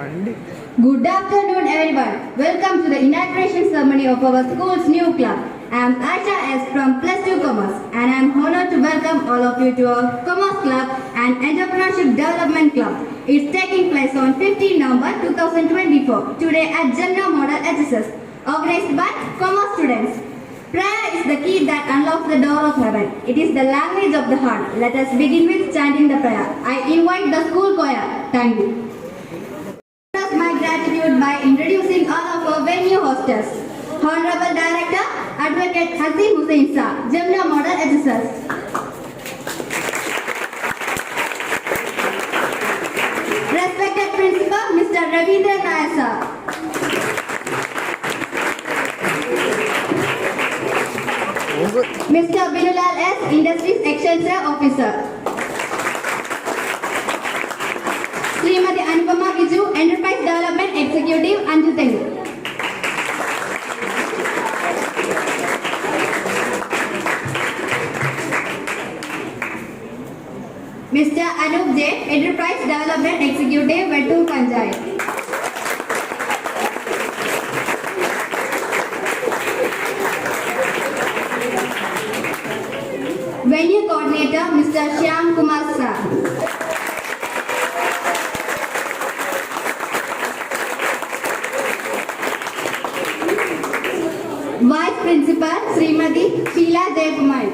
Good afternoon, everyone. Welcome to the inauguration ceremony of our school's new club. I am Aisha S. from Plus 2 Commerce and I am honored to welcome all of you to our Commerce Club and Entrepreneurship Development Club. It's taking place on 15 November 2024 today at Jannah Model HSS, organized by Commerce students. Prayer is the key that unlocks the door of heaven. It is the language of the heart. Let us begin with chanting the prayer. I invite the school choir. Thank you. attitude by introducing all of our venue hostess. Honorable Director, Advocate Hazim Hussain Sa, Jamna Model Assessors. Respected Principal, Mr. Ravindra nayar sa Mr. Binulal S, Industries excellence Officer. Shrimati Anupama Biju enterprise development executive Anchuthengu mister Anoop J enterprise development executive Vettoor panchayat venue coordinator mister Shyam Principal Shrimati Sheela Jayakumari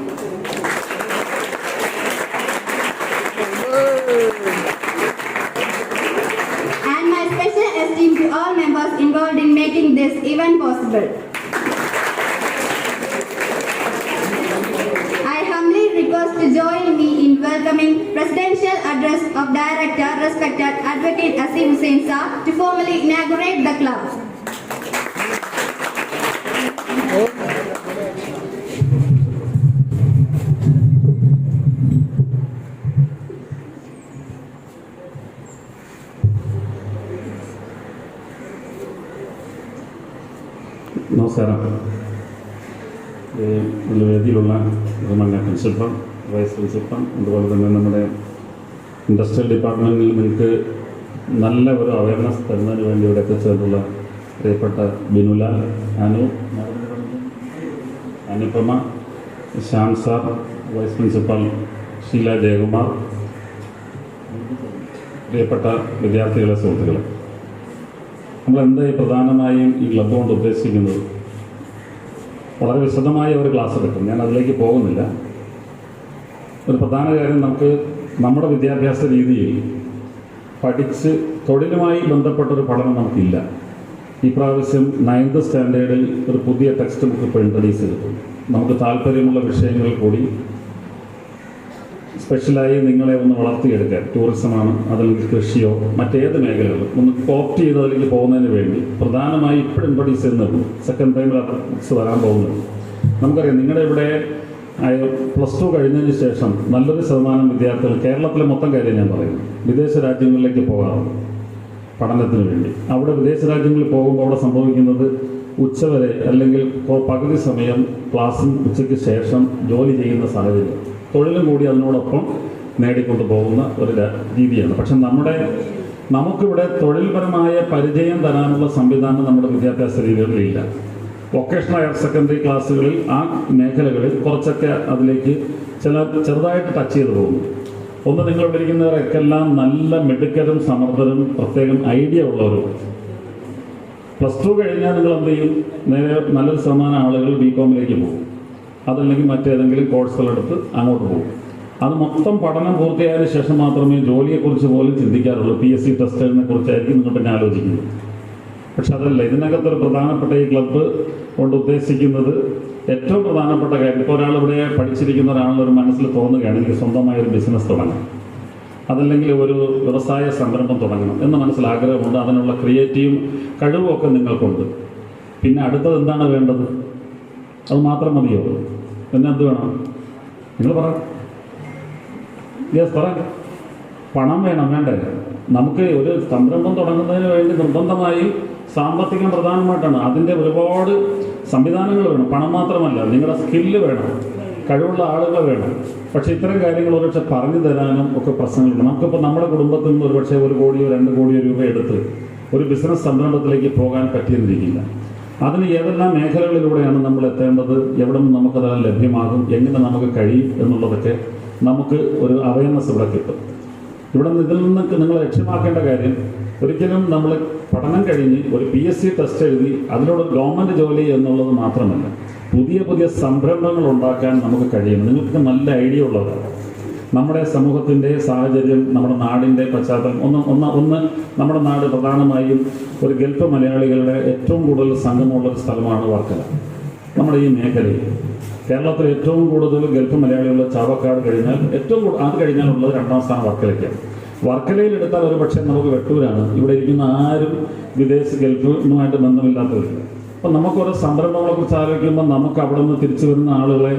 and my special esteem to all members involved in making this event possible. I humbly request to join me in welcoming Presidential Address of Director, respected Advocate Asim Hussain Sa, to formally inaugurate principal vice principal അതുപോലെ തന്നെ നമ്മുടെ industrial ഡിപ്പാർട്ട്മെന്റിൽ നിങ്ങൾക്ക് നല്ല ഒരു awareness തരുന്നതിന് വേണ്ടി ഇവിടെ എത്തിച്ചേർന്നുള്ള പ്രിയപ്പെട്ട Binula Anu Anupama Shyam sir vice principal Sheela Jayakumar പ്രിയപ്പെട്ട വിദ്യാർത്ഥികളെ സുഹൃത്തുക്കളെ. ഈ പ്രധാനമായും ഈ ക്ലബ് കൊണ്ട് ഉദ്ദേശിക്കുന്നത്? വളരെ വിശദമായ ഒരു ക്ലാസ് എടുക്കും. ഞാൻ അതിലേക്ക് പോകുന്നില്ല. ഒരു പ്രധാന കാര്യം നമുക്ക് നമ്മുടെ വിദ്യാഭ്യാസ രീതിയിൽ പഠിച്ച് തൊഴിലുമായി ബന്ധപ്പെട്ടൊരു പഠനം നമുക്കില്ല. ഈ പ്രാവശ്യം നയൻത് സ്റ്റാൻഡേർഡിൽ ഒരു പുതിയ ടെക്സ്റ്റ് ബുക്ക് ഇപ്പോൾ ഇൻട്രൊഡ്യൂസ് ചെയ്തു. നമുക്ക് താല്പര്യമുള്ള വിഷയങ്ങൾ കൂടി സ്പെഷ്യലായി നിങ്ങളെ ഒന്ന് വളർത്തിയെടുക്കാൻ. ടൂറിസമാണ് അതല്ലെങ്കിൽ കൃഷിയോ മറ്റേത് മേഖലകളും ഒന്ന് കോപ്റ്റ് ചെയ്ത് അതിലേക്ക് പോകുന്നതിന് വേണ്ടി പ്രധാനമായി ഇപ്പോഴും ഇൻട്രൊഡ്യൂസ് ചെയ്യുന്നത് സെക്കൻഡ് ടൈമിൽ ബുക്സ് വരാൻ പോകുന്നത്. നമുക്കറിയാം നിങ്ങളുടെ ഇവിടെ പ്ലസ് ടു കഴിഞ്ഞതിന് ശേഷം നല്ലൊരു ശതമാനം വിദ്യാർത്ഥികൾ കേരളത്തിലെ മൊത്തം കാര്യം ഞാൻ പറയും. വിദേശ രാജ്യങ്ങളിലേക്ക് പോകാറുണ്ട് പഠനത്തിന് വേണ്ടി. അവിടെ വിദേശ രാജ്യങ്ങളിൽ പോകുമ്പോൾ അവിടെ സംഭവിക്കുന്നത് ഉച്ചവരെ അല്ലെങ്കിൽ പകുതി സമയം ക്ലാസ്സും ഉച്ചയ്ക്ക് ശേഷം ജോലി ചെയ്യുന്ന സാഹചര്യം. തൊഴിലും കൂടി അതിനോടൊപ്പം നേടിക്കൊണ്ട് പോകുന്ന ഒരു രീതിയാണ്. പക്ഷെ നമ്മുടെ നമുക്കിവിടെ തൊഴിൽപരമായ പരിചയം തരാനുള്ള സംവിധാനം നമ്മുടെ വിദ്യാഭ്യാസ രീതികളിലില്ല. വൊക്കേഷണൽ ഹയർ സെക്കൻഡറി ക്ലാസ്സുകളിൽ ആ മേഖലകളിൽ കുറച്ചൊക്കെ അതിലേക്ക് ചില ചെറുതായിട്ട് ടച്ച് ചെയ്ത് പോകുന്നു. ഒന്ന് നിങ്ങൾ വിളിക്കുന്നവരൊക്കെല്ലാം നല്ല മിടുക്കരും സമർത്ഥരും പ്രത്യേകം ഐഡിയ ഉള്ളവരും. പ്ലസ് ടു കഴിഞ്ഞാൽ നിങ്ങൾ എന്ത് ചെയ്യും? നേരെ നല്ലൊരു ശതമാനം ആളുകൾ ബി കോമിലേക്ക് പോകും. അതല്ലെങ്കിൽ മറ്റേതെങ്കിലും കോഴ്സുകളെടുത്ത് അങ്ങോട്ട് പോകും. അത് മൊത്തം പഠനം പൂർത്തിയായതിനു ശേഷം മാത്രമേ ജോലിയെക്കുറിച്ച് പോലും ചിന്തിക്കാറുള്ളൂ. പി എസ് സി ടെസ്റ്റിനെ കുറിച്ചായിരിക്കും നിങ്ങൾ പിന്നെ ആലോചിക്കുന്നത്. പക്ഷെ അതല്ല ഇതിനകത്തൊരു പ്രധാനപ്പെട്ട ഈ ക്ലബ്ബ് കൊണ്ട് ഉദ്ദേശിക്കുന്നത് ഏറ്റവും പ്രധാനപ്പെട്ട കാര്യം. ഇപ്പോൾ ഒരാൾ ഇവിടെ പഠിച്ചിരിക്കുന്ന ഒരാളുടെ ഒരു മനസ്സിൽ തോന്നുകയാണ് എനിക്ക് സ്വന്തമായ ഒരു ബിസിനസ് തുടങ്ങണം അതല്ലെങ്കിൽ ഒരു വ്യവസായ സംരംഭം തുടങ്ങണം എന്ന് മനസ്സിൽ ആഗ്രഹമുണ്ട്. അതിനുള്ള ക്രിയേറ്റീവും കഴിവുമൊക്കെ നിങ്ങൾക്കുണ്ട്. പിന്നെ അടുത്തത് എന്താണ് വേണ്ടത്? അത് മാത്രം മതിയോ? പിന്നെ എന്ത് വേണം? നിങ്ങൾ പറ. യെസ് പറ. പണം വേണം വേണ്ടേ? നമുക്ക് ഒരു സംരംഭം തുടങ്ങുന്നതിന് വേണ്ടി നിർബന്ധമായി സാമ്പത്തികം പ്രധാനമായിട്ടാണ്. അതിന്റെ ഒരുപാട് സംവിധാനങ്ങൾ വേണം പണം മാത്രമല്ല നിങ്ങളുടെ സ്കില്ല് വേണം കഴിവുള്ള ആളുകൾ വേണം. പക്ഷേ ഇത്തരം കാര്യങ്ങൾ ഒരുപക്ഷെ പറഞ്ഞു തരാനും ഒക്കെ പ്രശ്നങ്ങളുണ്ട്. നമുക്കിപ്പോൾ നമ്മുടെ കുടുംബത്തിൽ നിന്ന് ഒരുപക്ഷെ ഒരു കോടിയോ രണ്ട് കോടിയോ രൂപ എടുത്ത് ഒരു ബിസിനസ് സംരംഭത്തിലേക്ക് പോകാൻ പറ്റിയെന്നിരിക്കില്ല അതിന് ഏതെല്ലാം മേഖലകളിലൂടെയാണ് നമ്മൾ എത്തേണ്ടത്? എവിടെ നിന്ന് നമുക്കതെല്ലാം ലഭ്യമാകും? എങ്ങനെ നമുക്ക് കഴിയും എന്നുള്ളതൊക്കെ നമുക്ക് ഒരു അവയർനെസ് ഇവിടെ കിട്ടും. ഇവിടെ നിന്ന് ഇതിൽ നിന്ന് നിങ്ങൾ ലക്ഷ്യമാക്കേണ്ട കാര്യം ഒരിക്കലും നമ്മൾ പഠനം കഴിഞ്ഞ് ഒരു പി എസ് സി ടെസ്റ്റ് എഴുതി അതിലൂടെ ഗവൺമെന്റ് ജോലി എന്നുള്ളത് മാത്രമല്ല പുതിയ പുതിയ സംരംഭങ്ങൾ ഉണ്ടാക്കാൻ നമുക്ക് കഴിയണം. നിങ്ങൾക്ക് നല്ല ഐഡിയ ഉള്ളത് നമ്മുടെ സമൂഹത്തിന്റെ സാഹചര്യം നമ്മുടെ നാടിന്റെ പശ്ചാത്തലം ഒന്ന് ഒന്ന് ഒന്ന് നമ്മുടെ നാട് പ്രധാനമായും ഒരു ഗൾഫ് മലയാളികളുടെ ഏറ്റവും കൂടുതൽ സംഘമുള്ള ഒരു സ്ഥലമാണ് വർക്കല. നമ്മുടെ ഈ മേഖലയിൽ കേരളത്തിൽ ഏറ്റവും കൂടുതൽ ഗൾഫ് മലയാളികളുടെ ചാവക്കാട് കഴിഞ്ഞാൽ ഏറ്റവും കൂടുതൽ അത് കഴിഞ്ഞാലുള്ളത് രണ്ടാം സ്ഥാനം വർക്കലയ്ക്കാണ്. വർക്കലയിൽ എടുത്താൽ ഒരു പക്ഷേ നമുക്ക് വെട്ടൂരാണ്. ഇവിടെ ഇരിക്കുന്ന ആരും വിദേശ ഗൾഫുമായിട്ട് ബന്ധമില്ലാത്തവരില്ല അപ്പം നമുക്ക് ഓരോ സംരംഭങ്ങളെ കുറിച്ച് ആലോചിക്കുമ്പോൾ നമുക്ക് അവിടെ നിന്ന് തിരിച്ചു വരുന്ന ആളുകളെ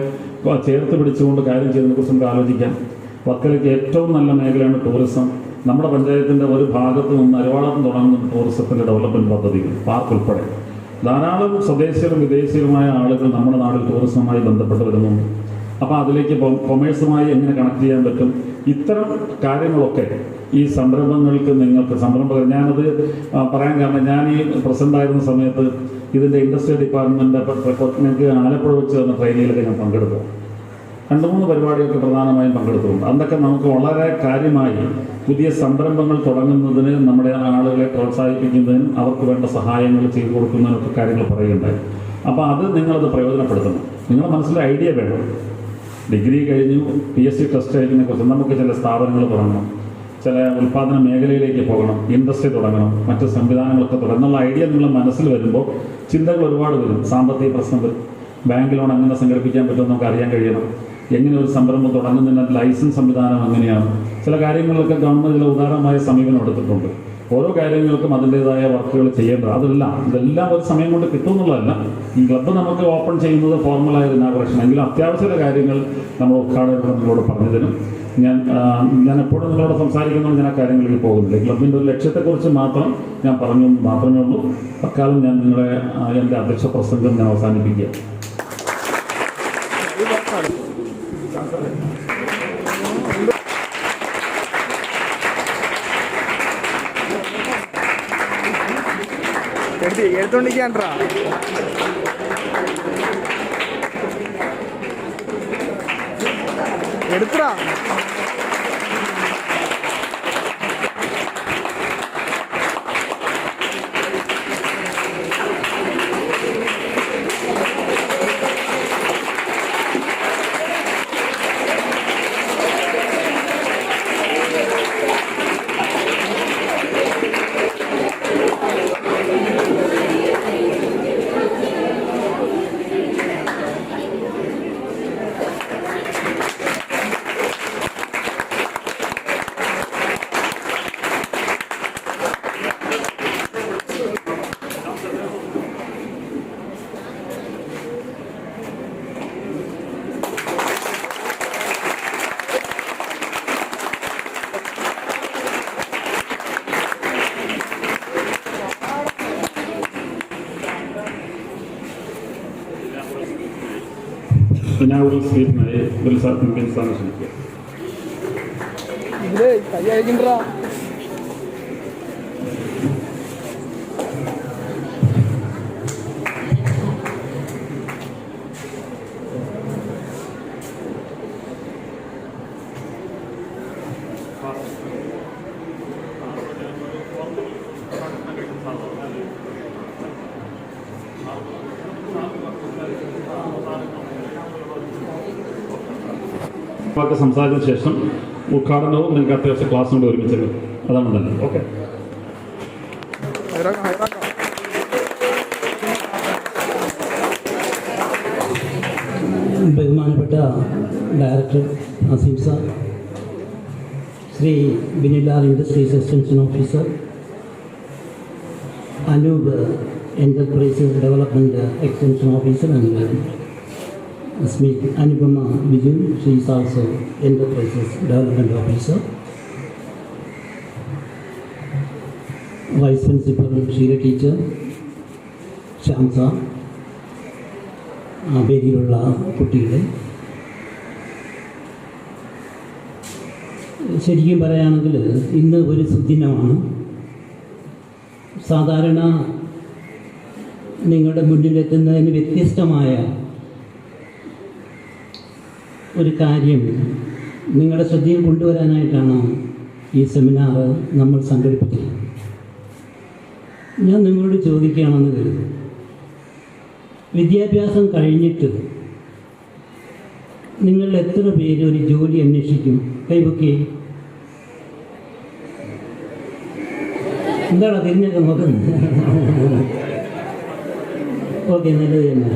ചേർത്ത് പിടിച്ചുകൊണ്ട് കാര്യം ചെയ്യുന്നതിനെ കുറിച്ച് നമുക്ക് ആലോചിക്കാം. വർക്കലയ്ക്ക് ഏറ്റവും നല്ല മേഖലയാണ് ടൂറിസം നമ്മുടെ പഞ്ചായത്തിന്റെ ഒരു ഭാഗത്ത് നിന്ന് അരവാളത്തും തുടങ്ങുന്ന ടൂറിസത്തിന്റെ ഡെവലപ്മെന്റ് പദ്ധതികൾ പാർക്ക് ഉൾപ്പെടെ. ധാരാളം സ്വദേശികളും വിദേശികളുമായ ആളുകൾ നമ്മുടെ നാട്ടിൽ ടൂറിസവുമായി ബന്ധപ്പെട്ട് വരുന്നുണ്ട്. അപ്പോൾ അതിലേക്ക് കൊമേഴ്സുമായി എങ്ങനെ കണക്ട് ചെയ്യാൻ പറ്റും? ഇത്തരം കാര്യങ്ങളൊക്കെ ഈ സംരംഭങ്ങൾക്ക് നിങ്ങൾക്ക് സംരംഭകർ ഞാനത് പറയാൻ കാരണം ഞാൻ ഈ പ്രസിഡന്റ് ആയിരുന്ന സമയത്ത് ഇതിന്റെ ഇൻഡസ്ട്രി ഡിപ്പാർട്ട്മെന്റ് ഞങ്ങൾക്ക് ആലപ്പുഴ വെച്ച് തന്ന ട്രെയിനിങ്ങിലൊക്കെ ഞാൻ പങ്കെടുത്തു. രണ്ട് മൂന്ന് പരിപാടിയൊക്കെ പ്രധാനമായും പങ്കെടുത്തിട്ടുണ്ട്. അതൊക്കെ നമുക്ക് വളരെ കാര്യമായി പുതിയ സംരംഭങ്ങൾ തുടങ്ങുന്നതിന് നമ്മുടെ ആളുകളെ പ്രോത്സാഹിപ്പിക്കുന്നതിനും അവർക്ക് വേണ്ട സഹായങ്ങൾ ചെയ്തു കൊടുക്കുന്നതിനൊക്കെ കാര്യങ്ങൾ പറയുകയുണ്ടായി അപ്പോൾ അത് നിങ്ങളത് പ്രയോജനപ്പെടുത്തണം. നിങ്ങളുടെ മനസ്സിൽ ഐഡിയ വേണം. ഡിഗ്രി കഴിഞ്ഞു പി എസ് സി ടെസ്റ്റ് കഴിഞ്ഞതിനെ കുറിച്ച് നമുക്ക് ചില സ്ഥാപനങ്ങൾ തുടങ്ങണം. ചില ഉൽപ്പാദന മേഖലയിലേക്ക് പോകണം ഇൻഡസ്ട്രി തുടങ്ങണം മറ്റ് സംവിധാനങ്ങളൊക്കെ തുടങ്ങുന്ന ഐഡിയ നിങ്ങളുടെ മനസ്സിൽ വരുമ്പോൾ ചിന്തകൾ ഒരുപാട് വരും. സാമ്പത്തിക പ്രശ്നം വരും ബാങ്ക് ലോൺ എങ്ങനെ സംഘടിപ്പിക്കാൻ പറ്റുമെന്ന് നമുക്ക് അറിയാൻ കഴിയണം. എങ്ങനെ ഒരു സംരംഭം തുടങ്ങുന്നതിന് ലൈസൻസ് സംവിധാനം എങ്ങനെയാണ് ചില കാര്യങ്ങളിലൊക്കെ ഗവൺമെന്റ് ചില ഉദാരമായ സമീപനം എടുത്തിട്ടുണ്ട്. ഓരോ കാര്യങ്ങൾക്കും അതിന്റെതായ വർക്കുകൾ ചെയ്യേണ്ടത് അതെല്ലാം ഇതെല്ലാം ഒരു സമയം കൊണ്ട് കിട്ടുമെന്നുള്ളതല്ല ഈ ക്ലബ്ബ് നമുക്ക് ഓപ്പൺ ചെയ്യുന്നത് ഫോർമലായ ഇനാഗുറേഷൻ എങ്കിലും അത്യാവശ്യ കാര്യങ്ങൾ നമ്മൾ ഉദ്ഘാടനം നിങ്ങളോട് പറഞ്ഞു തരും. ഞാൻ ഞാൻ എപ്പോഴും നിങ്ങളോട് സംസാരിക്കുമ്പോൾ ഞാൻ ആ കാര്യങ്ങളിലേക്ക് പോകുന്നില്ല. ക്ലബിന്റെ ഒരു ലക്ഷ്യത്തെക്കുറിച്ച് മാത്രം ഞാൻ പറഞ്ഞു മാത്രമേ ഉള്ളൂ. അക്കാലം ഞാൻ നിങ്ങളെ എന്റെ അധ്യക്ഷ പ്രസംഗം ഞാൻ അവസാനിപ്പിക്കുക എടുത്ത് എടുത്തോണ്ടിരിക്കാൻട്രാ എടുത്തടാ. ഇനാഗുറൽ സ്വീറ്റിനായി ബിൽ സാർ പിൻപിൻ സ്ഥാനം ക്ഷണിക്കുക ഇതിലേ കൈ സംസാരിച്ച ശേഷം ഉദ്ഘാടനവും നിങ്ങൾക്ക് അത്യാവശ്യം ക്ലാസ് കൊണ്ട് ഒരുമിച്ചത് അതാണ് തന്നെ ഓക്കെ ബഹുമാനപ്പെട്ട director Aseem sir Shri Binilal industries extension officer Anoop enterprises development extension officer and Smith Anupama Biju she is also enterprises development officer vice principal Sheela teacher ശാംസ പേരിലുള്ള കുട്ടികളെ. ശരിക്കും പറയുകയാണെങ്കിൽ ഇന്ന് ഒരു സുദിനമാണ്. സാധാരണ നിങ്ങളുടെ മുന്നിലെത്തുന്നതിന് വ്യത്യസ്തമായ ഒരു കാര്യം നിങ്ങളുടെ ശ്രദ്ധയിൽ കൊണ്ടുവരാനായിട്ടാണ് ഈ സെമിനാർ നമ്മൾ സംഘടിപ്പിച്ചത്. ഞാൻ നിങ്ങളോട് ചോദിക്കുകയാണെന്ന് കരുതുന്നു. വിദ്യാഭ്യാസം കഴിഞ്ഞിട്ട് നിങ്ങൾ എത്ര പേര് ഒരു ജോലി അന്വേഷിക്കും? കൈവക്കി എന്താണ് തിരിഞ്ഞൊക്കെ നോക്കുന്നത്? ഓക്കെ നല്ലത് തന്നെ.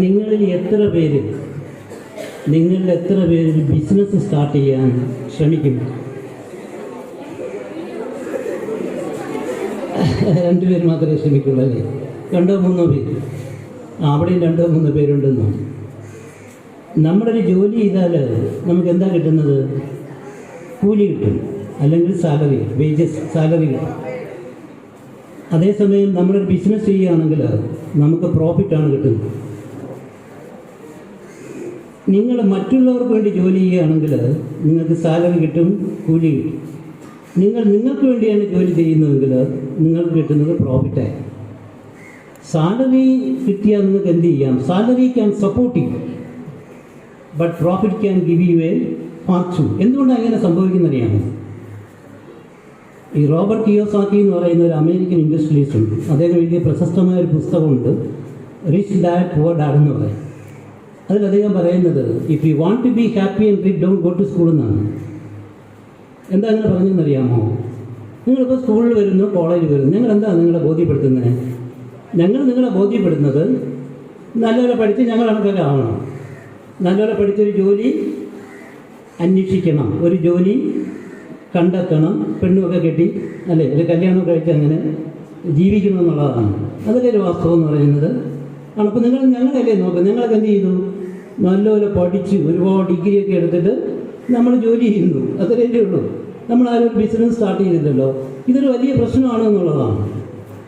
നിങ്ങളിൽ എത്ര പേര് നിങ്ങളിൽ എത്ര പേര് ബിസിനസ് സ്റ്റാർട്ട് ചെയ്യാൻ ശ്രമിക്കും? രണ്ടുപേര് മാത്രമേ ശ്രമിക്കുള്ളൂ അല്ലേ രണ്ടോ മൂന്നോ പേര്. അവിടെയും രണ്ടോ മൂന്നോ പേരുണ്ടെന്നോ? ഒരു ജോലി ചെയ്താൽ നമുക്ക് എന്താ കിട്ടുന്നത്? കൂലി കിട്ടും. അല്ലെങ്കിൽ സാലറി വേജസ് സാലറി കിട്ടും. അതേസമയം നമ്മളൊരു ബിസിനസ് ചെയ്യുകയാണെങ്കിൽ നമുക്ക് പ്രോഫിറ്റാണ് കിട്ടുന്നത്. നിങ്ങൾ മറ്റുള്ളവർക്ക് വേണ്ടി ജോലി ചെയ്യുകയാണെങ്കിൽ നിങ്ങൾക്ക് സാലറി കിട്ടും കൂലി കിട്ടും. നിങ്ങൾ നിങ്ങൾക്ക് വേണ്ടിയാണ് ജോലി ചെയ്യുന്നതെങ്കിൽ നിങ്ങൾക്ക് കിട്ടുന്നത് പ്രോഫിറ്റായി സാലറി കിട്ടിയാൽ നിങ്ങൾക്ക് എന്ത് ചെയ്യാം? സാലറി ക്യാൻ സപ്പോർട്ട് ചെയ്യും but profit can give you a fortune എന്തുകൊണ്ടാണ് അങ്ങനെ സംഭവിക്കുന്നതിനെയാണ് ഈ റോബർട്ട് കിയോസാക്കി എന്ന് പറയുന്ന ഒരു അമേരിക്കൻ ഇൻഡസ്ട്രിയലിസ്റ്റ് ഉണ്ട്. അദ്ദേഹം എഴുതിയ പ്രശസ്തമായ ഒരു പുസ്തകമുണ്ട് റിച്ച് ഡാറ്റ് പുവർ ഡാഡ് എന്ന് പറയും. അതിൽ അദ്ദേഹം പറയുന്നത് if you want to be happy and brick down go to school എന്നാണ്. എന്താ അങ്ങനെ പറഞ്ഞെന്നറിയാമോ? നിങ്ങളിപ്പോൾ സ്കൂളിൽ വരുന്നു കോളേജിൽ വരുന്നു. ഞങ്ങൾ എന്താ നിങ്ങളെ ബോധ്യപ്പെടുത്തുന്നത് ഞങ്ങൾ നിങ്ങളെ ബോധ്യപ്പെടുന്നത് നല്ലവരെ പഠിച്ച് ഞങ്ങൾ കണക്കൊക്കെ ആവണം നല്ലവരെ പഠിച്ചൊരു ജോലി അന്വേഷിക്കണം. ഒരു ജോലി കണ്ടെത്തണം. പെണ്ണുമൊക്കെ കെട്ടി അല്ലേ? ഒരു കല്യാണം കഴിച്ച് അങ്ങനെ ജീവിക്കണം എന്നുള്ളതാണ്. അതൊക്കെ ഒരു വാസ്തവം എന്ന് പറയുന്നത്. ആണ്? അപ്പോൾ നിങ്ങൾ ഞങ്ങളല്ലേ നോക്കുക നിങ്ങളൊക്കെ എന്ത് ചെയ്തു? നല്ലപോലെ പഠിച്ച് ഒരുപാട് ഡിഗ്രിയൊക്കെ എടുത്തിട്ട് നമ്മൾ ജോലി ചെയ്യുന്നു. അത്രയല്ലേ ഉള്ളൂ. നമ്മൾ ആരും ബിസിനസ് സ്റ്റാർട്ട് ചെയ്തില്ലല്ലോ ഇതൊരു വലിയ പ്രശ്നമാണ് എന്നുള്ളതാണ്.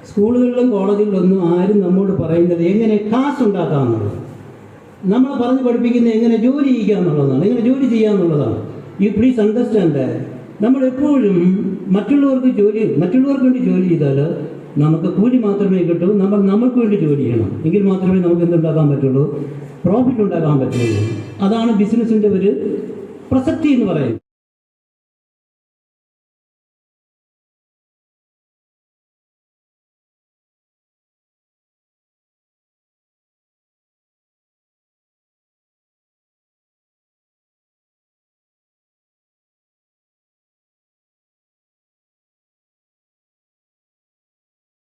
സ്കൂളുകളിലും കോളേജുകളിലൊന്നും ആരും നമ്മോട് പറയുന്നത് എങ്ങനെ കാശ് ഉണ്ടാക്കാമെന്നുള്ളത് നമ്മൾ പറഞ്ഞ് പഠിപ്പിക്കുന്നത് എങ്ങനെ ജോലി ചെയ്യുക എന്നുള്ളതാണ്. എങ്ങനെ ജോലി ചെയ്യുക എന്നുള്ളതാണ്. യു പ്ലീസ് അണ്ടർസ്റ്റാൻഡ് നമ്മൾ എപ്പോഴും മറ്റുള്ളവർക്ക് ജോലി മറ്റുള്ളവർക്ക് വേണ്ടി ജോലി ചെയ്താൽ നമുക്ക് കൂലി മാത്രമേ കിട്ടൂ. നമ്മൾ നമുക്ക് വേണ്ടി ജോലി ചെയ്യണം. എങ്കിൽ മാത്രമേ നമുക്ക് എന്തുണ്ടാക്കാൻ പറ്റുള്ളൂ? പ്രോഫിറ്റ് ഉണ്ടാക്കാൻ പറ്റുന്നത് അതാണ് ബിസിനസ്സിന്റെ ഒരു പ്രസക്തി എന്ന് പറയുന്നത്.